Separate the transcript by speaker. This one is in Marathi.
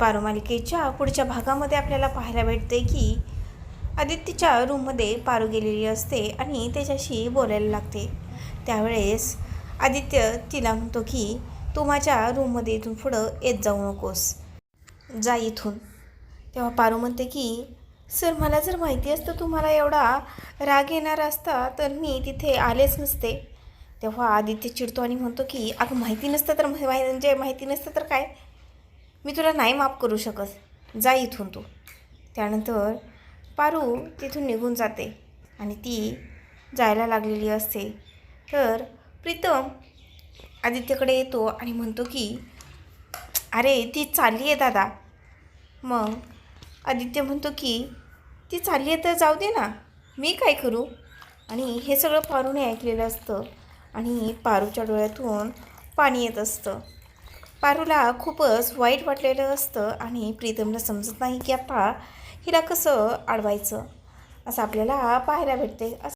Speaker 1: पारो मालिकेच्या पुढच्या भागामध्ये आपल्याला पाहायला भेटते की आदित्यच्या रूममध्ये पारू गेलेली असते आणि त्याच्याशी बोलायला लागते. त्यावेळेस आदित्य तिला म्हणतो की तू माझ्या रूममध्ये इथून पुढं येत जाऊ नकोस. जा इथून. तेव्हा पारू म्हणते की सर मला जर माहिती असतं तुम्हाला एवढा राग येणार असता तर मी तिथे आलेच नसते. तेव्हा आदित्य चिडतो आणि म्हणतो की अगं माहिती नसतं तर म्हणजे माहिती नसतं तर काय? मी तुला नाही माफ करू शकत. जा इथून तू. त्यानंतर पारू तिथून निघून जाते आणि ती जायला लागलेली असते. तर प्रीतम आदित्यकडे येतो आणि म्हणतो की अरे ती चालली आहे दादा. मग आदित्य म्हणतो की ती चालली आहे तर जाऊ दे ना. मी काय करू? आणि हे सगळं पारूने ऐकलेलं असतं आणि पारूच्या डोळ्यातून पाणी येत असतं. पारूला खूपच वाईट वाटलेलं असतं आणि प्रीतमला समजत नाही की आता हिला कसं अडवायचं असं आपल्याला पाहायला भेटते. असं